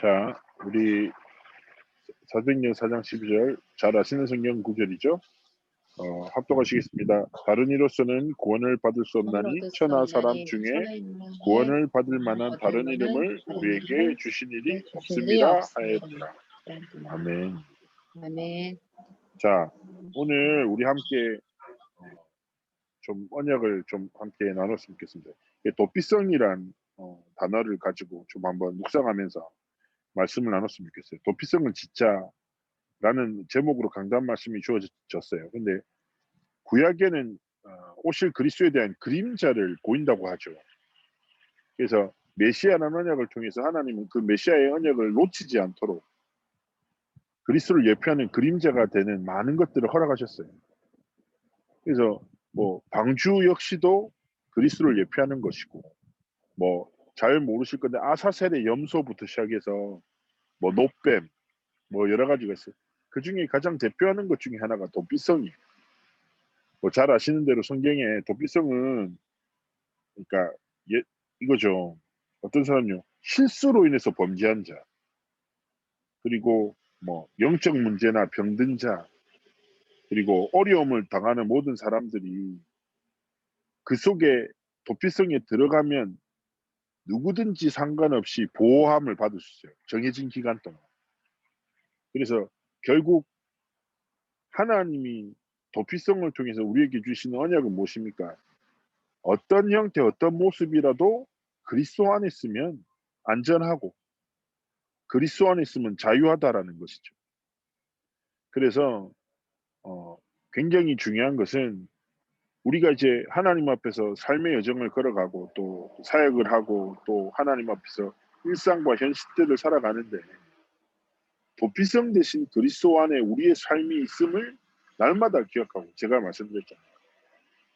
자, 우리 사도행전 4장 12절 잘 아시는 성경 구절이죠. 어, 합독하시겠습니다. 다른 이로서는 구원을 받을 수 없나니 천하 사람 중에 구원을 받을 만한 다른 이름을 우리에게 주신 일이 없습니다 하였더라. 아멘. 아멘. 자, 오늘 우리 함께 어, 좀 언약을 좀 함께 나눴으면 좋겠습니다. 도피성이란 어, 단어를 가지고 좀 한번 묵상하면서 말씀을 나눴으면 좋겠어요. 도피성은 진짜라는 제목으로 강단 말씀이 주어졌어요. 근데 구약에는 어, 오실 그리스도에 대한 그림자를 보인다고 하죠. 그래서 메시아라는 언약을 통해서 하나님은 그 메시아의 언약을 놓치지 않도록 그리스도를 예표하는 그림자가 되는 많은 것들을 허락하셨어요. 그래서 뭐 방주 역시도 그리스도를 예표하는 것이고 뭐 잘 모르실 건데 아사셀의 염소부터 시작해서 뭐 노뱀 뭐 여러 가지가 있어요. 그 중에 가장 대표하는 것 중에 하나가 도피성이에요. 뭐 잘 아시는 대로 성경에 도피성은 그러니까 예, 이거죠. 어떤 사람요 실수로 인해서 범죄한 자 그리고 뭐 영적 문제나 병든 자 그리고 어려움을 당하는 모든 사람들이 그 속에 도피성에 들어가면 누구든지 상관없이 보호함을 받을 수 있어요. 정해진 기간 동안. 그래서 결국 하나님이 도피성을 통해서 우리에게 주시는 언약은 무엇입니까? 어떤 형태, 어떤 모습이라도 그리스도 안에 있으면 안전하고 그리스도 안에 있으면 자유하다라는 것이죠. 그래서 어, 굉장히 중요한 것은 우리가 이제 하나님 앞에서 삶의 여정을 걸어가고 또 사역을 하고 또 하나님 앞에서 일상과 현실들을 살아가는데 도피성 대신 그리스도 안에 우리의 삶이 있음을 날마다 기억하고 제가 말씀드렸잖아요.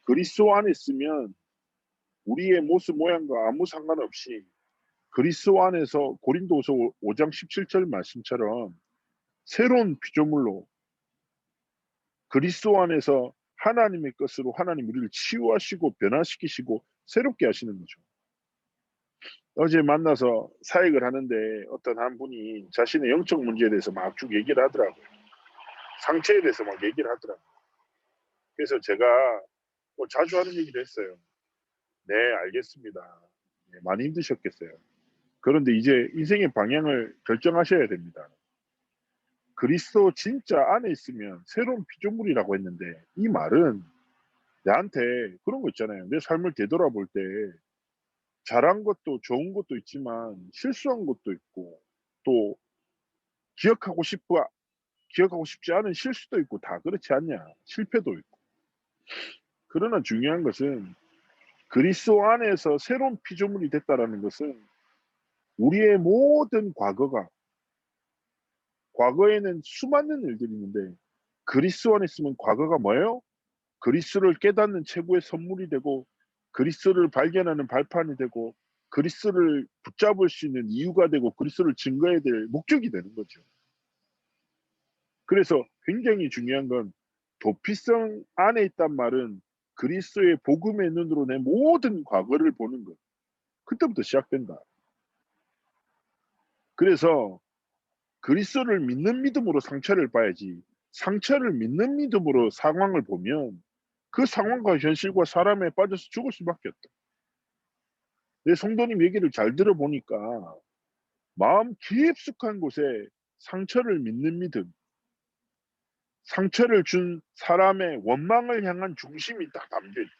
그리스도 안에 있으면 우리의 모습 모양과 아무 상관없이 그리스도 안에서 고린도서 5장 17절 말씀처럼 새로운 피조물로 그리스도 안에서 하나님의 것으로 하나님 우리를 치유하시고 변화시키시고 새롭게 하시는 거죠. 어제 만나서 사역을 하는데 어떤 한 분이 자신의 영적 문제에 대해서 막 쭉 얘기를 하더라고요. 상처에 대해서 막 얘기를 하더라고요. 그래서 제가 뭐 자주 하는 얘기를 했어요. 네, 알겠습니다. 네, 많이 힘드셨겠어요. 그런데 이제 인생의 방향을 결정하셔야 됩니다. 그리스도 진짜 안에 있으면 새로운 피조물이라고 했는데 이 말은 내한테 그런 거 있잖아요. 내 삶을 되돌아볼 때 잘한 것도 좋은 것도 있지만 실수한 것도 있고 또 기억하고 싶어 기억하고 싶지 않은 실수도 있고 다 그렇지 않냐 실패도 있고 그러나 중요한 것은 그리스도 안에서 새로운 피조물이 됐다라는 것은 우리의 모든 과거가 과거에는 수많은 일들이 있는데 그리스도 안에 있으면 과거가 뭐예요? 그리스도를 깨닫는 최고의 선물이 되고 그리스도를 발견하는 발판이 되고 그리스도를 붙잡을 수 있는 이유가 되고 그리스도를 증거해야 될 목적이 되는 거죠. 그래서 굉장히 중요한 건 도피성 안에 있단 말은 그리스도의 복음의 눈으로 내 모든 과거를 보는 것. 그때부터 시작된다. 그래서 그리스도를 믿는 믿음으로 상처를 봐야지 상처를 믿는 믿음으로 상황을 보면 그 상황과 현실과 사람에 빠져서 죽을 수밖에 없다. 내 성도님 얘기를 잘 들어보니까 마음 깊숙한 곳에 상처를 믿는 믿음, 상처를 준 사람의 원망을 향한 중심이 딱 담겨 있다.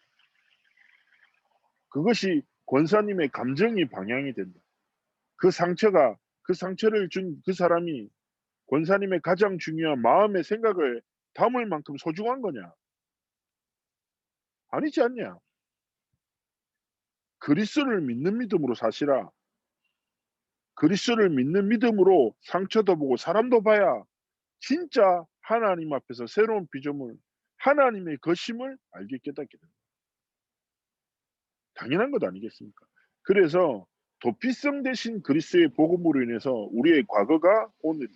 그것이 권사님의 감정이 방향이 된다. 그 상처가 그 상처를 준 그 사람이 권사님의 가장 중요한 마음의 생각을 담을 만큼 소중한 거냐? 아니지 않냐? 그리스도를 믿는 믿음으로 사시라. 그리스도를 믿는 믿음으로 상처도 보고 사람도 봐야 진짜 하나님 앞에서 새로운 비점을 하나님의 것임을 알게 깨닫게 됩니다. 당연한 것 아니겠습니까? 그래서 도피성 대신 그리스도의 복음으로 인해서 우리의 과거가 오늘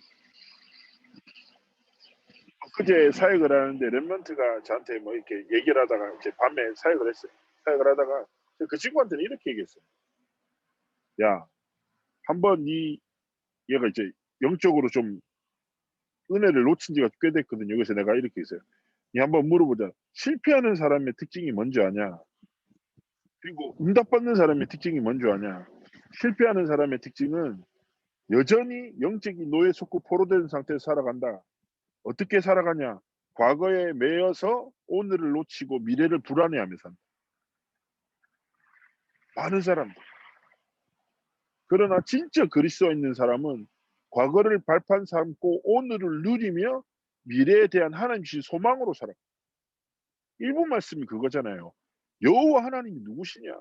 그제 사역을 하는데 렘런트가 저한테 뭐 이렇게 얘기를 하다가 이제 밤에 사역을 했어요. 사역을 하다가 그 친구한테는 이렇게 얘기했어요. 야, 한번 이 얘가 이제 영적으로 좀 은혜를 놓친 지가 꽤 됐거든요. 그래서 내가 이렇게 했어요. 이 한번 물어보자. 실패하는 사람의 특징이 뭔지 아냐? 그리고 응답받는 사람의 특징이 뭔지 아냐? 실패하는 사람의 특징은 여전히 영적인 노예 속고 포로된 상태에서 살아간다. 어떻게 살아가냐? 과거에 매여서 오늘을 놓치고 미래를 불안해하며 산다. 많은 사람들. 그러나 진짜 그리스도에 있는 사람은 과거를 발판 삼고 오늘을 누리며 미래에 대한 하나님 주신 소망으로 살아. 일본 말씀이 그거잖아요. 여호와 하나님이 누구시냐?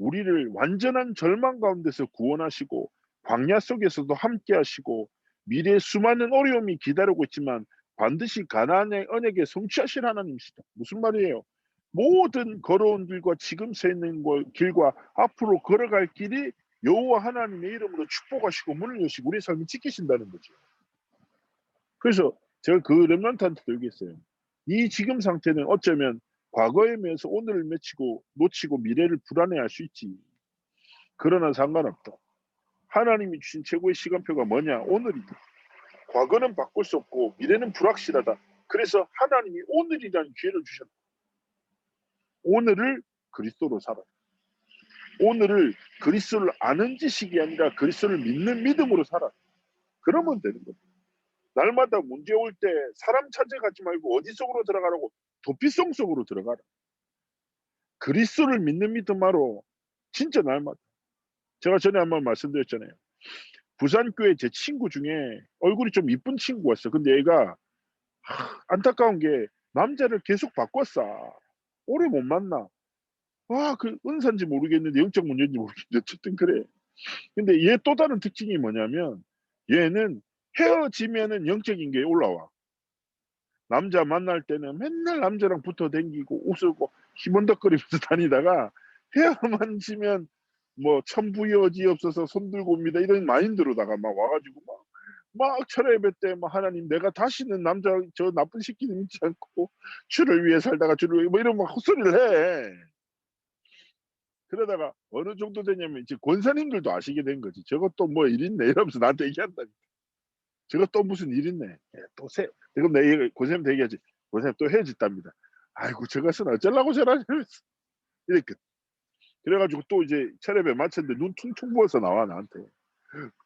우리를 완전한 절망 가운데서 구원하시고 광야 속에서도 함께 하시고 미래에 수많은 어려움이 기다리고 있지만 반드시 가나안의 언약에 성취하실 하나님이시다. 무슨 말이에요? 모든 걸어온 길과 지금 서 있는 길과 앞으로 걸어갈 길이 여호와 하나님의 이름으로 축복하시고 문을 여시고 우리 삶을 지키신다는 거죠. 그래서 제가 그 렘런트한테 들겠어요. 이 지금 상태는 어쩌면 과거에 매여서 오늘을 맺히고 놓치고 미래를 불안해할 수 있지. 그러나 상관없다. 하나님이 주신 최고의 시간표가 뭐냐? 오늘이다. 과거는 바꿀 수 없고 미래는 불확실하다. 그래서 하나님이 오늘이라는 기회를 주셨다. 오늘을 그리스도로 살아. 오늘을 그리스도를 아는 지식이 아니라 그리스도를 믿는 믿음으로 살아. 그러면 되는 겁니다. 날마다 문제 올 때 사람 찾아가지 말고 어디 속으로 들어가라고 도피성 속으로 들어가라. 그리스도를 믿는 믿음으로 진짜 날마다. 제가 전에 한 번 말씀드렸잖아요. 부산교회 제 친구 중에 얼굴이 좀 이쁜 친구가 있어. 근데 얘가 하, 안타까운 게 남자를 계속 바꿨어. 오래 못 만나. 와, 그 은사인지 모르겠는데 영적 문제인지 모르겠는데 어쨌든 그래. 근데 얘 또 다른 특징이 뭐냐면 얘는 헤어지면은 영적인 게 올라와. 남자 만날 때는 맨날 남자랑 붙어 댕기고 웃고 희번덕거리면서 다니다가 헤어만 지면 뭐 천부여지 없어서 손 들고 옵니다 이런 마인드로다가 막 와가지고 막 막 철회 예배 때 막 하나님 내가 다시는 남자 저 나쁜 새끼는 믿지 않고 주를 위해 살다가 주를 뭐 이런 막 헛소리를 해. 그러다가 어느 정도 되냐면 이제 권사님들도 아시게 된 거지. 저것도 뭐 일 있네 이러면서 나한테 얘기한다. 저것 또 무슨 일 있네. 예, 또 세. 그럼 내 권사님 얘기하지. 권사님 또 헤어졌답니다. 아이고 저것은 어쩌려고 저러냐면서 이렇게. 그래가지고 또 이제 철회배 마쳤는데 눈 퉁퉁 부어서 나와 나한테.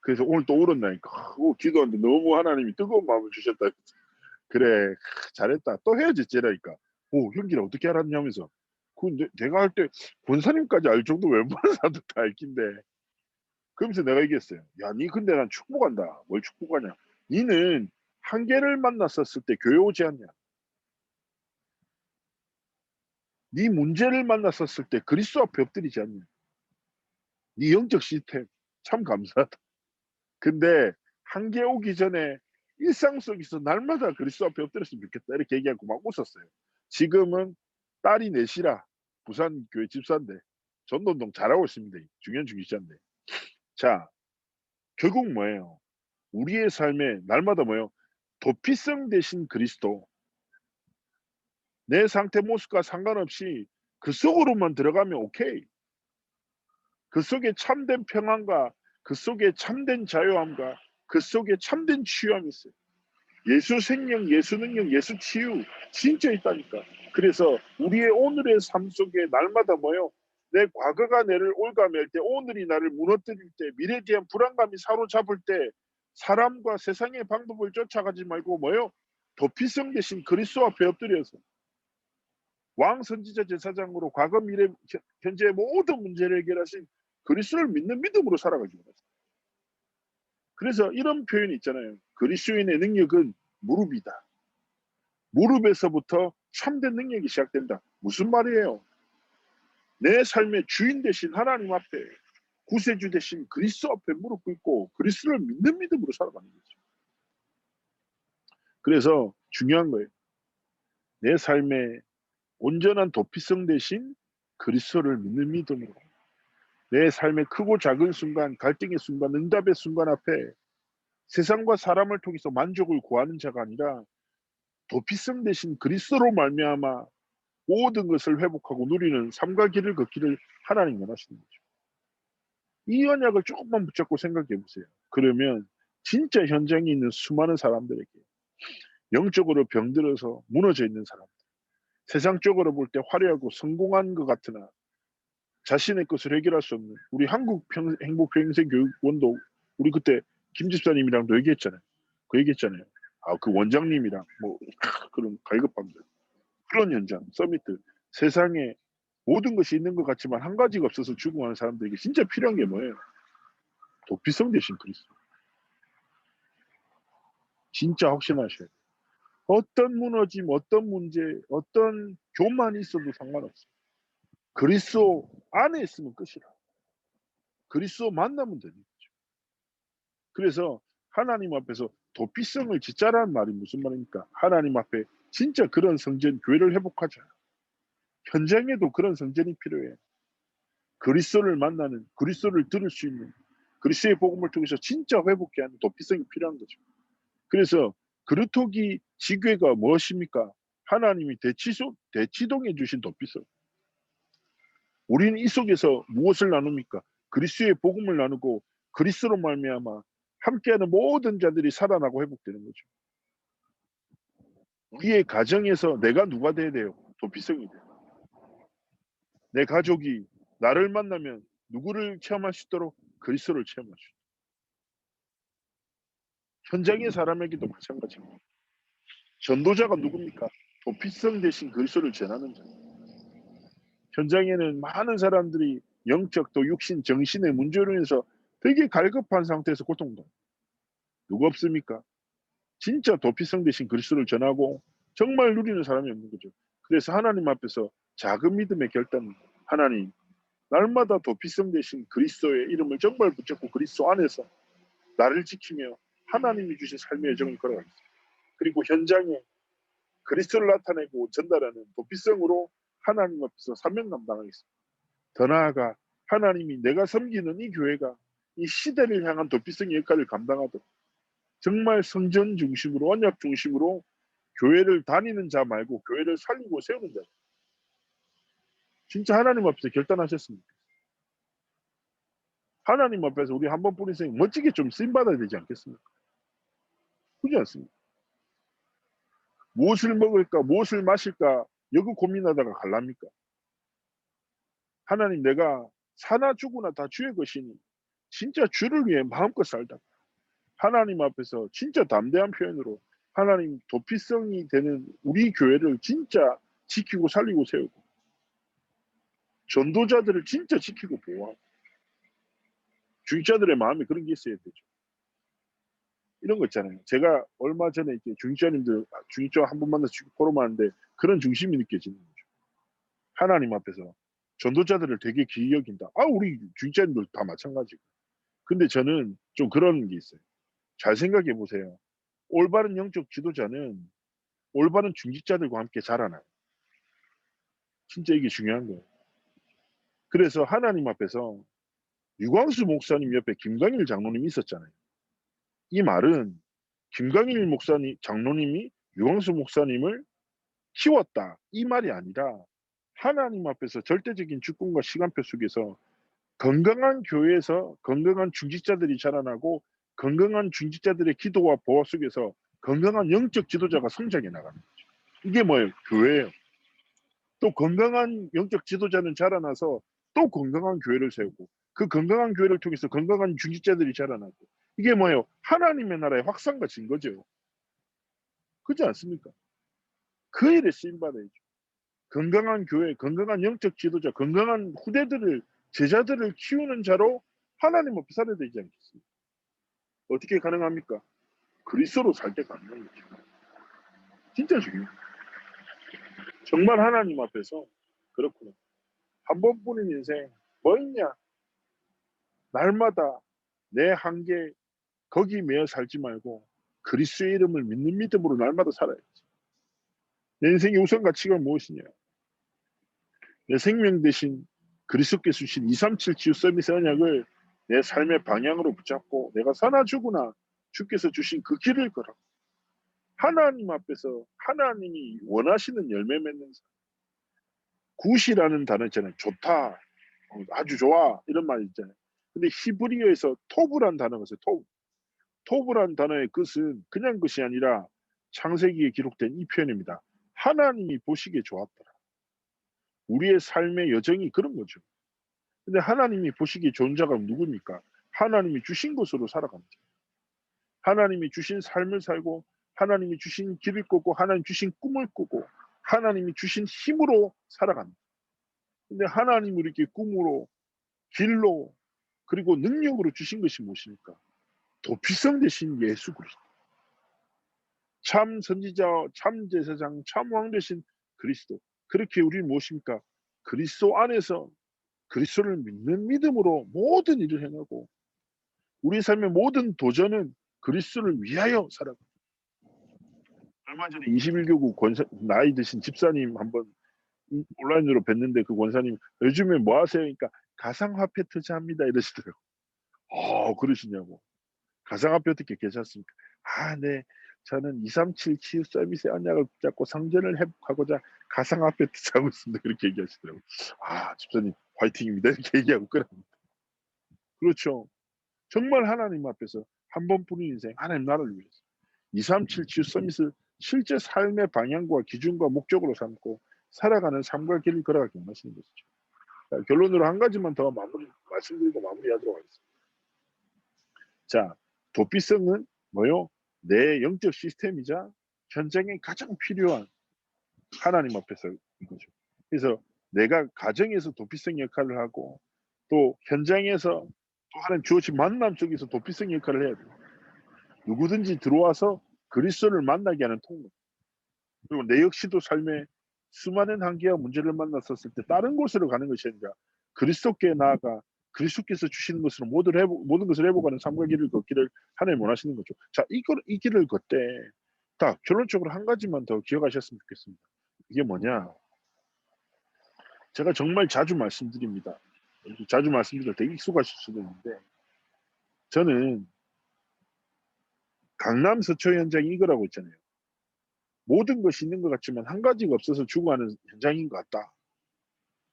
그래서 오늘 또 울었나니까. 오, 기도하는데 너무 하나님이 뜨거운 마음을 주셨다. 그래 잘했다. 또 헤어졌지라니까. 오 형기를 어떻게 알았냐면서. 그 내가 할 때 권사님까지 알 정도 웬만한 사람도 다 알긴데. 그러면서 내가 얘기했어요. 야, 니 근데 난 축복한다. 뭘 축복하냐? 니는 한계를 만났었을 때 교회 오지 않냐? 네 문제를 만났었을 때 그리스도 앞에 엎드리지 않냐? 네 영적 시스템 참 감사하다. 근데 한계 오기 전에 일상 속에서 날마다 그리스도 앞에 엎드렸으면 좋겠다 이렇게 얘기하고 막 웃었어요. 지금은 딸이 넷이라 부산 교회 집사인데 전도운동 잘하고 있습니다. 중요한 중기자인데. 자, 결국 뭐예요? 우리의 삶에 날마다 뭐예요? 도피성 대신 그리스도. 내 상태 모습과 상관없이 그 속으로만 들어가면 오케이. 그 속에 참된 평안과 그 속에 참된 자유함과 그 속에 참된 치유함이 있어요. 예수 생명, 예수 능력, 예수 치유 진짜 있다니까. 그래서 우리의 오늘의 삶 속에 날마다 뭐요? 내 과거가 내를 올가맬 때, 오늘이 나를 무너뜨릴 때, 미래에 대한 불안감이 사로잡을 때, 사람과 세상의 방법을 쫓아가지 말고 뭐요? 도피성 대신 그리스도 앞에 엎드려서 왕 선지자 제사장으로 과거 미래 현재 모든 문제를 해결하신 그리스도를 믿는 믿음으로 살아가지고 그래서 이런 표현이 있잖아요. 그리스도인의 능력은 무릎이다. 무릎에서부터 참된 능력이 시작된다. 무슨 말이에요? 내 삶의 주인 대신 하나님 앞에 구세주 대신 그리스도 앞에 무릎 꿇고 그리스도를 믿는 믿음으로 살아가는 거죠. 그래서 중요한 거예요. 내 삶의 온전한 도피성 대신 그리스도를 믿는 믿음으로 내 삶의 크고 작은 순간, 갈등의 순간, 응답의 순간 앞에 세상과 사람을 통해서 만족을 구하는 자가 아니라 도피성 대신 그리스도로 말미암아 모든 것을 회복하고 누리는 삶과 길을 걷기를 하나님 원하시는 거죠. 이 언약을 조금만 붙잡고 생각해 보세요. 그러면 진짜 현장에 있는 수많은 사람들에게 영적으로 병들어서 무너져 있는 사람들, 세상적으로 볼 때 화려하고 성공한 것 같으나 자신의 것을 해결할 수 없는 우리 한국 평, 행복 평생 교육원도 우리 그때 김 집사님이랑도 얘기했잖아요. 그 얘기했잖아요. 아 그 원장님이랑 뭐 그런 갈급함들 그런 현장 서밋들 세상에 모든 것이 있는 것 같지만 한 가지가 없어서 죽어가는 사람들에게 진짜 필요한 게 뭐예요? 도피성 대신 그리스도. 진짜 확신하셔야 돼요. 어떤 무너짐, 어떤 문제, 어떤 교만 있어도 상관없어요. 그리스도 안에 있으면 끝이라. 그리스도 만나면 되는 거죠. 그래서 하나님 앞에서 도피성을 짓자라는 말이 무슨 말입니까? 하나님 앞에 진짜 그런 성전 교회를 회복하자. 현장에도 그런 성전이 필요해. 그리스도를 만나는 그리스도를 들을 수 있는 그리스도의 복음을 통해서 진짜 회복해 하는 도피성이 필요한 거죠. 그래서 그루토기 지괴가 무엇입니까? 하나님이 대치소, 대치동해 주신 도피성. 우리는 이 속에서 무엇을 나눕니까? 그리스도의 복음을 나누고 그리스도로 말미암아 함께하는 모든 자들이 살아나고 회복되는 거죠. 우리의 가정에서 내가 누가 돼야 돼요? 도피성이 돼요. 내 가족이 나를 만나면 누구를 체험할 수 있도록 그리스도를 체험할 수 있도록. 현장의 사람에게도 마찬가지입니다. 전도자가 누굽니까? 도피성 대신 그리스도를 전하는 자. 현장에는 많은 사람들이 영적 또 육신, 정신의 문제로 인해서 되게 갈급한 상태에서 고통당해요. 누가 없습니까? 진짜 도피성 대신 그리스도를 전하고 정말 누리는 사람이 없는 거죠. 그래서 하나님 앞에서 작은 믿음의 결단, 하나님 날마다 도피성 대신 그리스도의 이름을 정말 붙잡고 그리스도 안에서 나를 지키며 하나님이 주신 삶의 여정을 걸어가겠습니다. 그리고 현장에 그리스도를 나타내고 전달하는 도피성으로 하나님 앞에서 사명 감당하겠습니다. 더 나아가 하나님이 내가 섬기는 이 교회가 이 시대를 향한 도피성의 역할을 감당하도록 정말 성전 중심으로 언약 중심으로 교회를 다니는 자 말고 교회를 살리고 세우는 자. 진짜 하나님 앞에서 결단하셨습니까? 하나님 앞에서 우리 한번 뿌린 생 멋지게 좀 쓰임 받아야 되지 않겠습니까? 그렇지 않습니까? 무엇을 먹을까, 무엇을 마실까, 여기 고민하다가 갈랍니까? 하나님 내가 사나 죽으나 다 주의 것이니 진짜 주를 위해 마음껏 살다. 하나님 앞에서 진짜 담대한 표현으로 하나님 도피성이 되는 우리 교회를 진짜 지키고 살리고 세우고 전도자들을 진짜 지키고 보호하고 중직자들의 마음에 그런 게 있어야 되죠. 이런 거 있잖아요. 제가 얼마 전에 이렇게 중직자님들 중직자 한 번 만나서 포럼하는데 그런 중심이 느껴지는 거죠. 하나님 앞에서 전도자들을 되게 귀히 여긴다. 아 우리 중직자님들 다 마찬가지고. 근데 저는 좀 그런 게 있어요. 잘 생각해 보세요. 올바른 영적 지도자는 올바른 중직자들과 함께 자라나요. 진짜 이게 중요한 거예요. 그래서 하나님 앞에서 유광수 목사님 옆에 김광일 장로님이 있었잖아요. 이 말은 김광일 목사님 장로님이 유광수 목사님을 키웠다 이 말이 아니라 하나님 앞에서 절대적인 주권과 시간표 속에서 건강한 교회에서 건강한 중직자들이 자라나고 건강한 중직자들의 기도와 보호 속에서 건강한 영적 지도자가 성장해 나가는 거죠. 이게 뭐예요? 교회예요. 또 건강한 영적 지도자는 자라나서 또 건강한 교회를 세우고 그 건강한 교회를 통해서 건강한 중직자들이 자라나고 이게 뭐예요? 하나님의 나라의 확산과 증거죠. 그렇지 않습니까? 그 일에 쓰임 받아야죠. 건강한 교회, 건강한 영적 지도자, 건강한 후대들을 제자들을 키우는 자로 하나님 앞에 살아야 되지 않겠습니까? 어떻게 가능합니까? 그리스도로 살 때 가능한 거죠. 진짜 중요해요. 정말 하나님 앞에서 그렇구나. 한 번뿐인 인생 뭐 있냐? 날마다 내 한계 거기 매여 살지 말고 그리스도의 이름을 믿는 믿음으로 날마다 살아야지. 내 인생의 우선 가치가 무엇이냐? 내 생명 대신 그리스도께서 주신 237 지우 서비스 언약을 내 삶의 방향으로 붙잡고 내가 사나 죽으나 주께서 주신 그 길을 걸어 하나님 앞에서 하나님이 원하시는 열매 맺는 삶. 굿이라는 단어 있잖아요. 좋다, 어, 아주 좋아 이런 말 있잖아요. 근데 히브리어에서 토브란 단어가 있어요. 토브. 토부란 단어의 끝은 그냥 것이 아니라 창세기에 기록된 이 표현입니다. 하나님이 보시기에 좋았더라. 우리의 삶의 여정이 그런 거죠. 근데 하나님이 보시기에 좋은 자가 누굽니까? 하나님이 주신 것으로 살아갑니다. 하나님이 주신 삶을 살고 하나님이 주신 길을 걷고 하나님 주신 꿈을 꾸고 하나님이 주신 힘으로 살아갑니다. 근데 하나님이 이렇게 꿈으로 길로 그리고 능력으로 주신 것이 무엇입니까? 도피성 되신 예수 그리스도. 참 선지자, 참 제사장, 참왕 되신 그리스도. 그렇게 우리는 무엇입니까? 그리스도 안에서 그리스도를 믿는 믿음으로 모든 일을 행하고 우리 삶의 모든 도전은 그리스도를 위하여 살아가. 얼마 전에 21교구 권사, 나이 드신 집사님 한번 온라인으로 뵀는데 그 권사님 요즘에 뭐 하세요? 그러니까 가상화폐 투자합니다 이러시더라고. 어 그러시냐고. 가상화폐 어떻게 괜찮습니까? 아 네. 저는 237 치유 서비스의 언약을 붙잡고 성전을 회복하고자 가상화폐 투자하고 있습니다. 그렇게 얘기하시더라고요. 아 집사님 화이팅입니다. 이렇게 얘기하고 끝납니다. 그렇죠. 정말 하나님 앞에서 한 번뿐인 인생 하나님 나라를 위해서 237 치유 서비스 실제 삶의 방향과 기준과 목적으로 삼고 살아가는 삶과 길을 걸어가기 원하시는 것이죠. 자, 결론으로 한 가지만 더 마무리 말씀드리고 마무리하도록 하겠습니다. 자, 도피성은 뭐요? 내 영적 시스템이자 현장에 가장 필요한 하나님 앞에서 이거죠. 그래서 내가 가정에서 도피성 역할을 하고 또 현장에서 또 하나님 주어진 만남 속에서 도피성 역할을 해야 돼요. 누구든지 들어와서 그리스도를 만나게 하는 통로. 그리고 내 역시도 삶에 수많은 한계와 문제를 만났었을 때 다른 곳으로 가는 것이 아니라 그리스도께 나아가 그리스도께서 주시는 것으로 모든, 회복, 모든 것을 회복하는 삶과 길을 걷기를 하나님 원하시는 거죠. 자, 이걸, 이 길을 걷되 다 결론적으로 한 가지만 더 기억하셨으면 좋겠습니다. 이게 뭐냐? 제가 정말 자주 말씀드립니다. 자주 말씀드려 되게 익숙하실 수도 있는데 저는 강남 서초 현장이 이거라고 있잖아요. 모든 것이 있는 것 같지만 한 가지가 없어서 죽어가는 현장인 것 같다.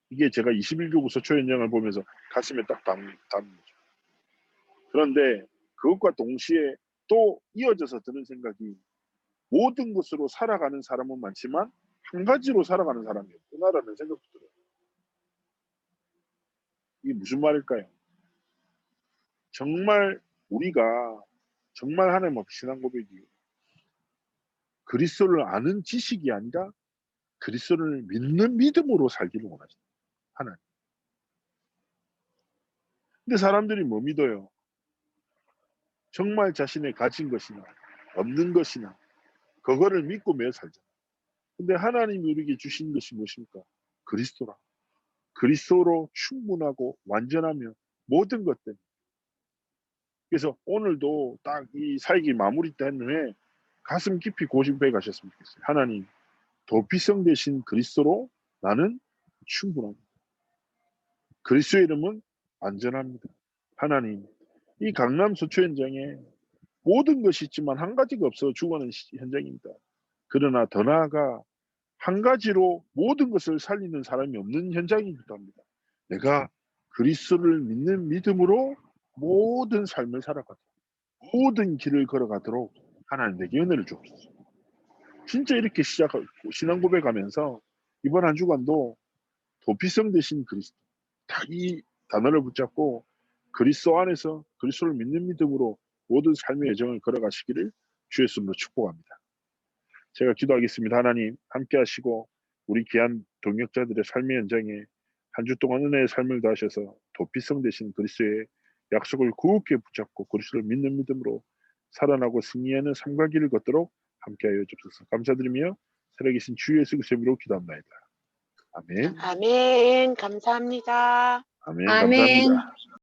이게 제가 21교구 서초 현장을 보면서 가슴에 딱 담는 거죠. 그런데 그것과 동시에 또 이어져서 드는 생각이 모든 것으로 살아가는 사람은 많지만 한 가지로 살아가는 사람이 없구나라는 생각도 들어요. 이게 무슨 말일까요? 정말 우리가 정말 하나님 앞에 신앙 고백이 그리스도를 아는 지식이 아니라 그리스도를 믿는 믿음으로 살기를 원하신다. 하나님. 근데 사람들이 뭐 믿어요? 정말 자신의 가진 것이나 없는 것이나 그거를 믿고 매여 살잖아. 근데 하나님이 우리에게 주신 것이 무엇입니까? 그리스도라. 그리스도로 충분하고 완전하며 모든 것들. 그래서 오늘도 딱이 사역이 마무리된 후에 가슴 깊이 고집해 가셨으면 좋겠어요. 하나님, 도피성 대신 그리스도로 나는 충분합니다. 그리스도의 이름은 안전합니다. 하나님, 이 강남 서초 현장에 모든 것이 있지만 한 가지가 없어 죽어가는 현장입니다. 그러나 더 나아가 한 가지로 모든 것을 살리는 사람이 없는 현장이기도 합니다. 내가 그리스도를 믿는 믿음으로 모든 삶을 살아가도록 모든 길을 걸어가도록 하나님 내게 은혜를 주옵소서. 진짜 이렇게 시작하고 신앙 고백하면서 이번 한 주간도 도피성 대신 그리스도 딱이 단어를 붙잡고 그리스도 안에서 그리스도를 믿는 믿음으로 모든 삶의 여정을 걸어가시기를 주의 이름으로 축복합니다. 제가 기도하겠습니다. 하나님 함께 하시고 우리 귀한 동역자들의 삶의 현장에 한 주 동안 은혜의 삶을 다하셔서 도피성 대신 그리스도의 약속을 굳게 붙잡고 그리스도를 믿는 믿음으로 살아나고 승리하는 삶과 길을 걷도록 함께하여 주옵소서. 감사드리며 살아계신 주 예수 그리스도의 이름으로 기도합니다. 아멘. 아멘. 감사합니다. 아멘. 아멘. 감사합니다.